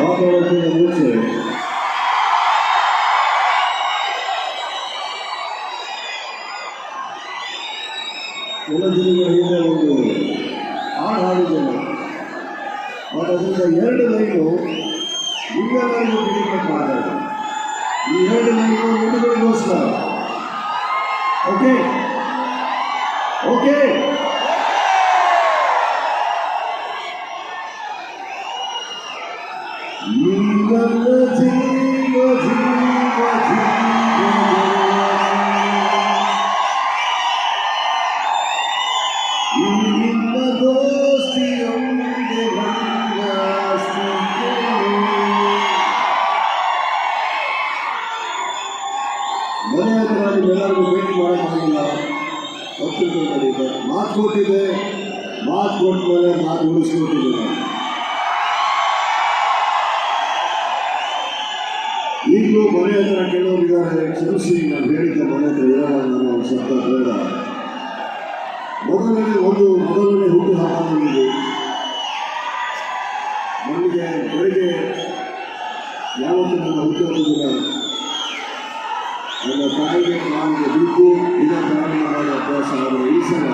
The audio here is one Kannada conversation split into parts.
ಮಾತಾಡೋಕ್ಕಿಂತ ಮುಂಚೆ ಕೆಲ ದಿನಗಳ ಹಿಂದೆ ಒಂದು ಹಾಡು ಅದರಿಂದ ಎರಡು ಲೈನು ಮಾಡಿದೆ ಈ ಎರಡು ಲೈನು ನಿಮಗೋಸ್ಕರ ಓಕೆ ಓಕೆ ನಿಮ್ಮೆಲ್ಲರಿಗೂ ಭೇಟಿ ಮಾಡೋಕ್ಕಾಗಿಲ್ಲ ಒಪ್ಪಿಗೆ ಮಾಡಿದ್ದೆ ಮಾತು ಕೊಟ್ಟಿದೆ ಮಾತು ಕೊಟ್ಟ ಮೇಲೆ ಮಾತು ಉಳಿಸ್ಕೊಟ್ಟಿದ್ದೆ ಈಗಲೂ ಮನೆ ಹತ್ರ ಕೆಲವರಿದ್ದಾರೆ ಕ್ಷಮಿಸಿ, ನಾನು ಹೇಳಿದ್ದೆ ಮನೆ ಹತ್ರ ಇರೋಲ್ಲ, ನಾನು ಶಬ್ದ ಬೇಡ ಮೊದಲನೇ ಒಂದು, ಮೊದಲನೇ ಹುಟ್ಟು ಹಾಕಿದೆ ನನಗೆ ಬೆಳಿಗ್ಗೆ ಯಾವತ್ತೂ ನನ್ನ ಹುಟ್ಟುಹಬ್ಬದಿನ ನನ್ನ ತಾಯಿಗೆ ನನಗೆ ಬಿಟ್ಟು ಇದ ಪ್ರಾರಂಭ ಮಾಡೋ ಅಭ್ಯಾಸ ಆದರೆ ಈ ಸಲ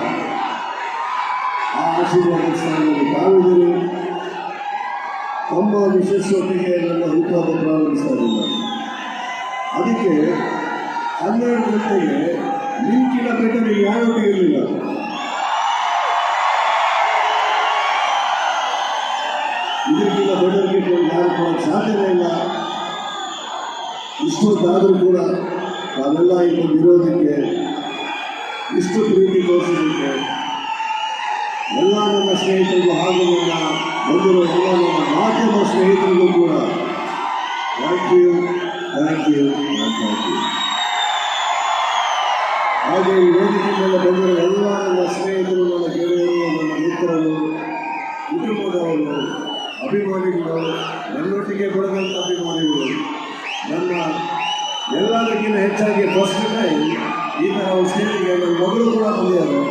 ಆ ಆಶೀರ್ವಾದ ಸ್ಥಾನದಲ್ಲಿ ತಾವಿದ್ದೀರಿ ತಮ್ಮ ವಿಶೇಷತೆಗೆ ನನ್ನ ಹುಟ್ಟುಹಬ್ಬ ಪ್ರಾರಂಭಿಸ್ತಾ ಅದಕ್ಕೆ ಹನ್ನೆರಡು ಗಂಟೆಗೆ ಲಿಂಕಿನ ಘಟನೆ ಯಾವತ್ತೂ ಇರಲಿಲ್ಲ? ಇದಕ್ಕಿಂತ ಬೆಟರ್ಗೆ ಯಾರು ಕೊಡೋಕ್ಕೆ ಸಾಧ್ಯವೇ ಇಲ್ಲ. ಇಷ್ಟೊತ್ತಾದರೂ ಕೂಡ ನಾವೆಲ್ಲ ಇಲ್ಲಿ ಇರೋದಕ್ಕೆ ಇಷ್ಟು ಪ್ರೀತಿ ತೋರಿಸೋದಕ್ಕೆ ಎಲ್ಲ ನನ್ನ ಸ್ನೇಹಿತರಿಗೂ ಹಾಗೂ ನನ್ನ ಬಂದಿರೋ ಎಲ್ಲ ನನ್ನ ಮಾಧ್ಯಮ ಸ್ನೇಹಿತರಿಗೂ ಕೂಡ ಥ್ಯಾಂಕ್ ಯು ಥ್ಯಾಂಕ್ ಯು ಹಾಗೆ ಈ ವೇದಿಕೆ ಮೇಲೆ ಎಲ್ಲ ನನ್ನ ಸ್ನೇಹಿತರು ನನ್ನ ಗೆಳೆಯರು ನನ್ನ ಮಿತ್ರರು, ಕುಟುಂಬದವರು, ಅಭಿಮಾನಿಗಳು, ನನ್ನೊಟ್ಟಿಗೆ ಬೆಳೆದಂಥ ಅಭಿಮಾನಿಗಳು, ನನ್ನ ಎಲ್ಲದಕ್ಕಿಂತ ಹೆಚ್ಚಾಗಿ ಫಸ್ಟ್ ಟೈಮ್ ಈ ಥರ ಒಂದು ಸ್ಟೇಜಿಗೆ ನನ್ನ ಮಗಳು ಕೂಡ ಬಂದಿದ್ದಾರೆ